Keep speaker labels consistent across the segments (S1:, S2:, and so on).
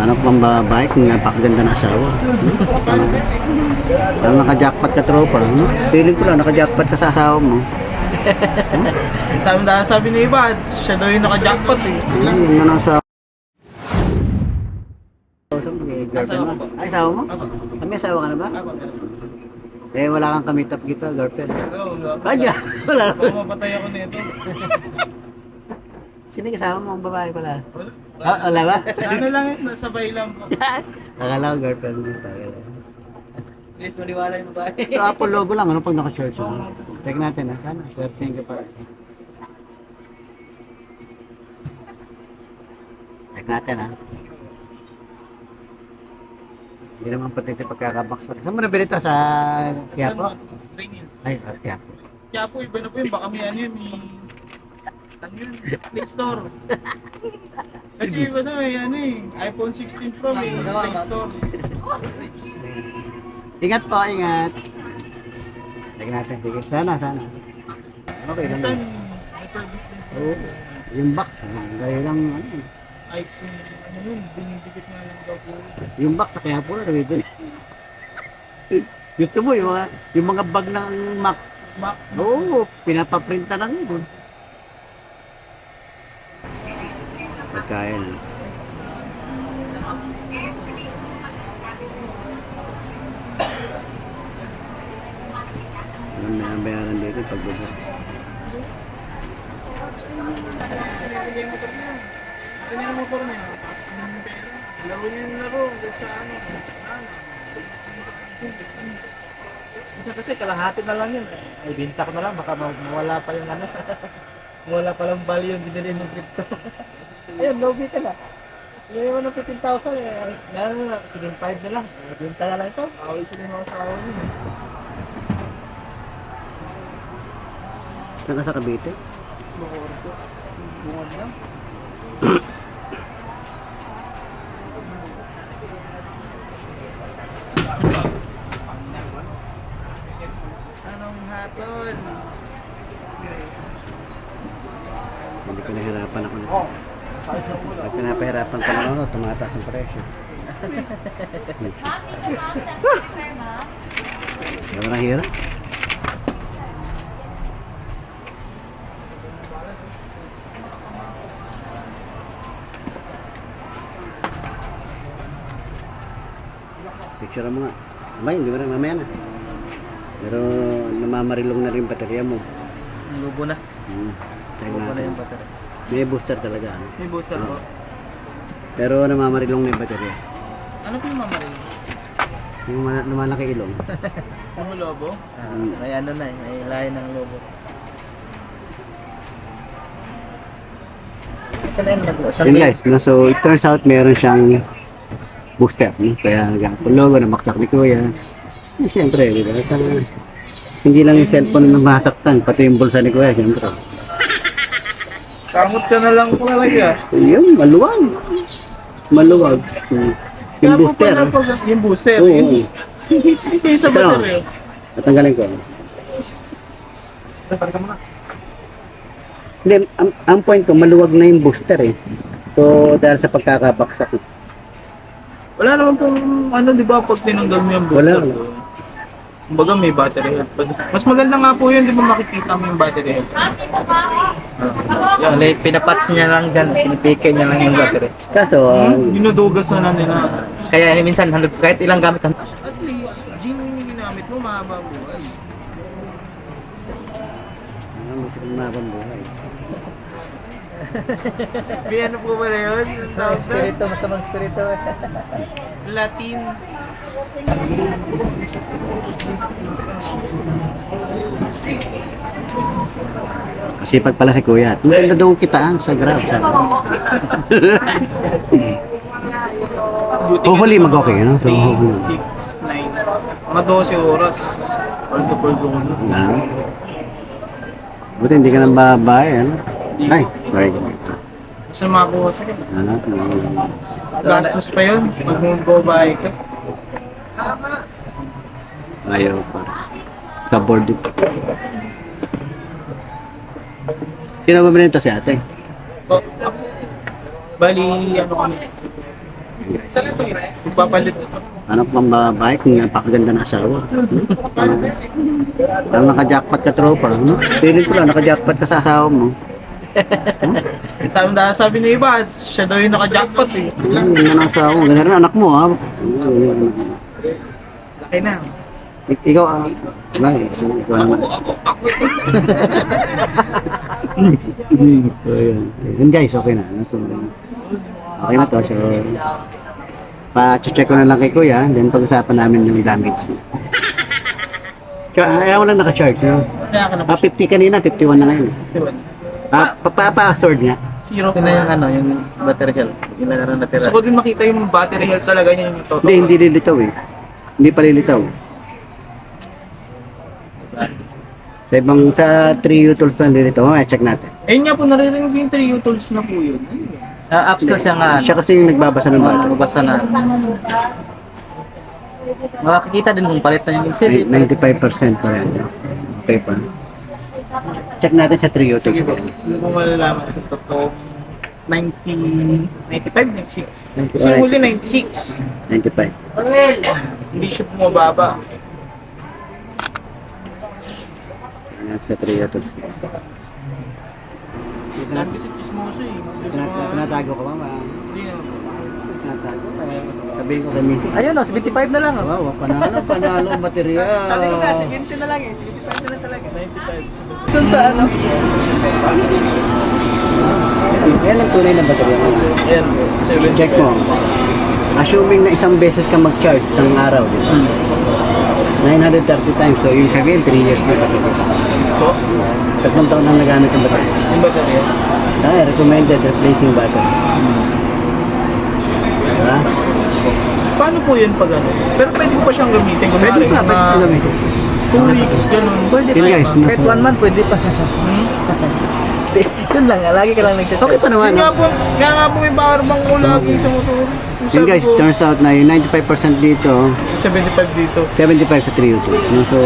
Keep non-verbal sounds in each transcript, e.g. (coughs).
S1: Ano pang babae kung napakaganda na asawa? Hmm? Ano? Parang naka-jackpot ka tropa. Hmm? Feeling ko lang naka-jackpot ka sa asawa mo. (laughs)
S2: Sabi na sabi ni iba, siya daw yung naka-jackpot eh.
S1: Hmm, yun na nasa...
S2: Asawa ko ba?
S1: Ay, asawa mo? Kami asawa ka na ba? Eh, wala kang kamitap kita, girlfriend.
S2: Oo,
S1: Kanya, wala.
S2: Baka mapatay ako nito. (laughs)
S1: Sino yung kasama mo? Ang babae pala.
S2: Wala.
S1: Ah, wala ba?
S2: ano lang yun, nasabay lang po. (laughs)
S1: Akala ko girlfriend mo. Tagal.
S2: Please, maniwala yung babae.
S1: So, Apple logo lang, ano pag naka-church mo? Check natin, ha? Sana. Swertein ka pa. Check natin, ha? Hindi naman pati ito pagkakabox pa. Saan mo nabili ito? Sa Quiapo?
S2: Hills.
S1: Ay, sa Quiapo.
S2: Kaya po, iba na po yun. Baka may ano yun, may... Play Store. Kasi iba na may ano eh. iPhone 16 Pro may Play Store.
S1: Ingat po, ingat. Check natin, sige. Sana, sana. Okay lang.
S2: Minsan, purpose din po.
S1: Oo. Yung box, gaya lang, ano,
S2: iPhone, ano yun, binibigit nga lang daw po.
S1: yung box sa Quiapo na nabibili. Gusto mo yung mga, yung mga bag ng Mac.
S2: Mac.
S1: Oo, pinapaprinta lang yun. Pagkain. Ano may ang bayaran dito pag buka.
S2: Pinibigay yung motor niya. Pasok niya yung pera. Laro niya yung laro. Sa ano. ano.
S3: Kasi kalahati na lang yun. Ay, binta ko na lang, baka ma- mawala pa yung ano. (laughs) mawala pa lang value yung binili ng crypto. (laughs) Ayun, lobby ka na. Yung naman ng 15,000 eh. Lalo na, 15,500 na lang. Binta na lang ito.
S2: Away sila yung mga asawa niya.
S1: Saan ka sa Cavite?
S2: Bukod ko. Bungod na. (coughs) Anong hatol?
S1: Hindi ko nahirapan ako nito. Pag pinapahirapan ko lang ako, tumataas ang presyo. Wala na hirap. Picture mo nga. Abay, hindi mo rin mamaya na. Pero namamarilong na rin baterya mo.
S2: Lubo na.
S1: Hmm.
S2: Na
S1: natin.
S2: yung battery.
S1: May booster talaga. Ano?
S2: May booster po.
S1: Pero namamarilong na yung baterya.
S2: Ano po yung mamarin?
S1: Yung ma- lumalaki ilong. (laughs)
S2: Yung lobo?
S3: Ah,
S1: Mm.
S3: may ano na eh, may lahi ng lobo. Ito na yun, nag-usap
S1: Yun guys, no? so it turns out meron siyang booster. No? Kaya nagkakapon logo, namaksak ni Kuya. Eh, siyempre, di ba? Hindi lang yung cellphone na masaktan, pati yung bulsa ni Kuya, siyempre.
S2: Kamot ka na lang po talaga.
S1: Yun, maluwag. Maluwag. Hmm. Yung booster.
S2: pala
S1: oh.
S2: pag yung booster.
S1: Oo,
S2: Yung, (laughs) yung sa battery.
S1: Tatanggalin ko.
S2: Dapat ka muna.
S1: Hindi, ang, ang point ko, maluwag na yung booster eh. So, dahil sa pagkakabaksak.
S2: Wala naman pong ano, di ba, pag tinanggal mo yung booster.
S1: wala.
S2: Kumbaga may battery health pa. Mas maganda nga po yun, di ba makikita mo yung battery health.
S3: Yan, yeah. pinapatch niya lang dyan, pinipike niya lang yung battery.
S1: Kaso, ah,
S2: Hmm? Dinudugas na na nila.
S3: Kaya minsan, hundred- kahit ilang gamit,
S2: At least, genuine yung ginamit mo, mahaba buhay.
S1: ano, gusto kong mabang buhay.
S2: May ano po pala yun? Ang tawag
S3: spirito, masamang spirito.
S2: Latin.
S1: Masipag pala si Kuya. Maganda daw kitaan sa Grab. Hopefully, mag-okay, no? So,
S2: 3,
S1: hopefully.
S2: 6, 9. Mga 12 oras. All to ko na.
S1: Ano? Buti hindi ka nang babae, ano? Ay, sorry.
S2: Sa makuha sa
S1: Ano? ano.
S2: Gastos pa yun. Pag magbabae ka.
S1: Ayaw pa. Sa board dito. Sino ba binenta si ate?
S2: Oh, Bali, ano kami. Magpapalit.
S1: Ano pang babae kung napakaganda ng asawa? Ano? Parang naka-jackpot ka tropa. No? Feeling ko lang, naka-jackpot ka sa asawa mo.
S2: Sabi, na, sabi ni iba, siya daw yung naka-jackpot eh.
S1: Ang ganda ng asawa mo. Ganda rin anak mo ha.
S2: Laki na.
S1: Ik- ikaw, ah, bakit? Ikaw naman.
S2: Ako, ako. (laughs)
S1: so, yun. Yun guys, okay na. So, okay na to. So, pa-check ko na lang kay Kuya, then pag-usapan namin yung damage. So, ayaw lang naka-charge, no? Ah, 50 kanina, 51 na ngayon. Ah, pa-password nga.
S2: Zero.
S3: Na yung ano, yung battery health. Yung na natira.
S2: Gusto ko din makita yung battery health talaga niya yung totoo.
S1: Hindi, hindi lilitaw eh. Hindi pa lilitaw. Sa ibang sa 3 tools na lilitaw, oh, check natin.
S2: Ayun nga po, naririnig ko yung 3 tools na po yun.
S3: Ah, apps na siya nga.
S1: Siya kasi yung nagbabasa ng
S3: Ano,
S1: battery.
S3: mabasa na. Makakikita din kung palit na yung.
S1: Nin- 95% pa rin. Okay pa. Check natin sa 3 tools.
S2: Sige po. Hindi ko malalaman kung totoo. 90, 95, 96. Kasi huli 96.
S1: 95.
S2: Hindi siya bumababa.
S1: Ayan, sa 3 tools.
S2: Dahil kasi chismoso eh.
S1: Tinatago ko ba?
S2: Hindi na.
S1: Tinatago pa. Sabihin ko kay Mrs.
S3: Ayun o, 75 na lang o.
S1: Wow, panalo, panalo ang material.
S3: Sabi ko nga, 70 na lang eh. 75 na lang talaga.
S2: 95.
S3: Doon sa ano?
S1: Yan ang tunay na baterya.
S2: 75.
S1: Check mo. Assuming na isang beses ka mag-charge isang araw, di ba? 930 times. So, yung sabihin, 3 years na baterya.
S2: Po.
S1: Tatlong taon nang nagamit ang baterya.
S2: Yung baterya.
S1: Dahil recommended replacing battery. Diba?
S2: Paano po yun pag ano? Pero pwede ko pa siyang gamitin.
S1: Pwede
S2: Kunwari,
S1: pa, pwede pa gamitin.
S2: 2 weeks, ganun.
S3: Pwede
S1: Yun,
S3: pa.
S1: guys,
S3: Kahit
S1: nasa-
S3: one month, pwede pa.
S2: Hmm? (laughs)
S3: Yun lang, lagi ka lang nag-chat.
S1: Okay pa naman.
S2: Yun nga po, kaya nga po may power bank ko lagi sa motor. Yung
S1: Yun guys,
S2: ko,
S1: turns out na yung 95% dito,
S2: 75 dito.
S1: 75 sa 3 tools. No? So,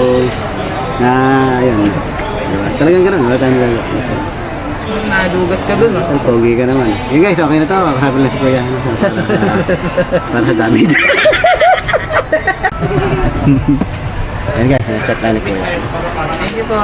S1: na, ayun. Diba? Talagang ganun. Wala tayong magagawa.
S2: Nadugas ka dun ah.
S1: Ang pogi ka naman. Yun guys, okay na to. Kasama lang si Kuya. Para sa damage. (laughs) Ayun guys, chat lang ni Kuya.
S2: Thank you po.